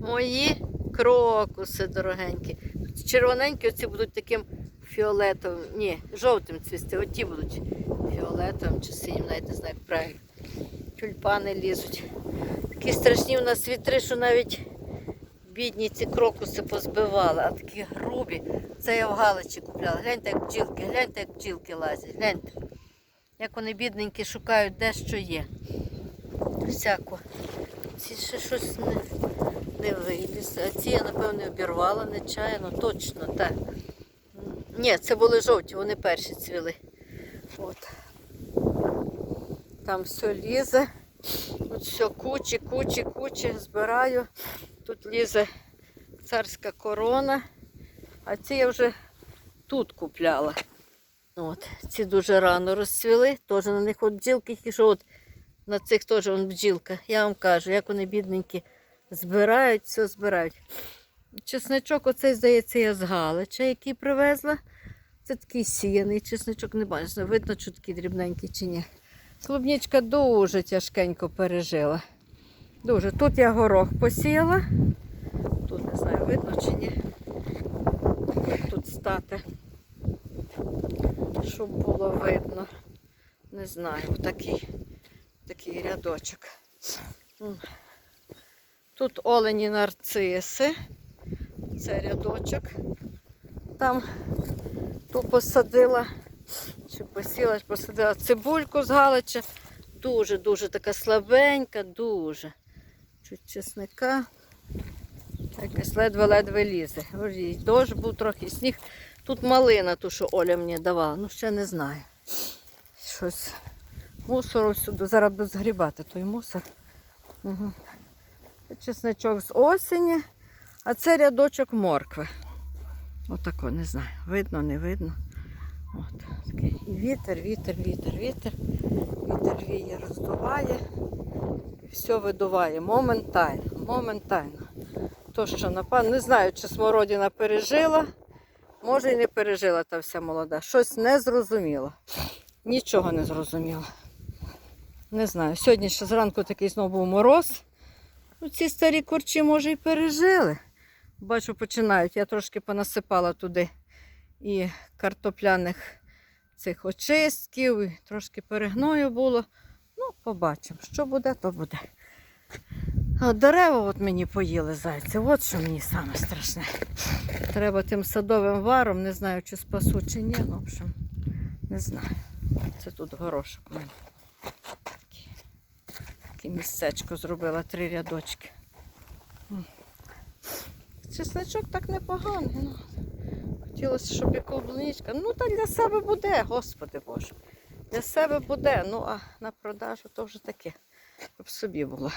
Мої крокуси дорогенькі. Червоненькі оці будуть таким фіолетовим. Ні, жовтим цвісти. Оті будуть фіолетовим чи синім, навіть не знаю, як правильно. Тюльпани лізуть. Такі страшні у нас вітри, що навіть бідні ці крокуси позбивали, а такі грубі. Це я в Галичі купляла. Гляньте, як бджілки, гляньте, як бджілки лазять. Гляньте. Як вони бідненькі шукають, де що є. Всяко. Ці ще щось не виліз. А ці я, напевно, обірвала нечаянно, точно, так. Ні, це були жовті, вони перші цвіли. От. Там все лізе. От все кучі, кучі, кучі збираю. Тут лізе царська корона. А ці я вже тут купляла. От, ці дуже рано розцвіли. Теж на них от бджілки, що от на цих теж бджілка. Я вам кажу, як вони бідненькі збирають, все збирають. Чесничок, оцей, здається, я з Галича, який привезла. Це такий сіяний чесничок, не бачу, видно, чи такий дрібненький чи ні. Клубнічка дуже тяжкенько пережила. Дуже. Тут я горох посіяла. Тут не знаю, видно чи ні. Тут стати. Щоб було видно. Не знаю, такий, такий рядочок. Тут олені нарциси. Це рядочок. Там ту посадила, чи посіла, чи посадила цибульку з Галича. Дуже-дуже така слабенька, дуже. Чуть чесника. Якась ледве-ледве лізе. Дощ був трохи сніг. Тут малина, ту, що Оля мені давала. Ну, ще не знаю. Щось мусору сюди. Зараз буду згрібати той мусор. Угу. Чесничок з осені, а це рядочок моркви. Отако, не знаю. Видно, не видно. От. І вітер, вітер, вітер, вітер. Вітер віє, роздуває. І все видуває моментально. Моментально. То, що напевно, не знаю, чи смородина пережила. Може і не пережила та вся молода. Щось не зрозуміло. Нічого не зрозуміло. Не знаю. Сьогодні ще зранку такий знову був мороз. Ну, ці старі корчі, може, і пережили. Бачу, починають. Я трошки понасипала туди і картопляних цих очистків, і трошки перегною було. Ну, побачимо. Що буде, то буде. А дерева от мені поїли зайці. От що мені саме страшне. Треба тим садовим варом, не знаю, чи спасу, чи ні. В общем, не знаю. Це тут горошок у мене. Таке- місцечко зробила, три рядочки. Чесничок так непоганий. Ну. Хотілося, щоб і клубничка. Ну, та для себе буде, господи Боже. Для себе буде. Ну, а на продажу то вже таке, щоб собі було.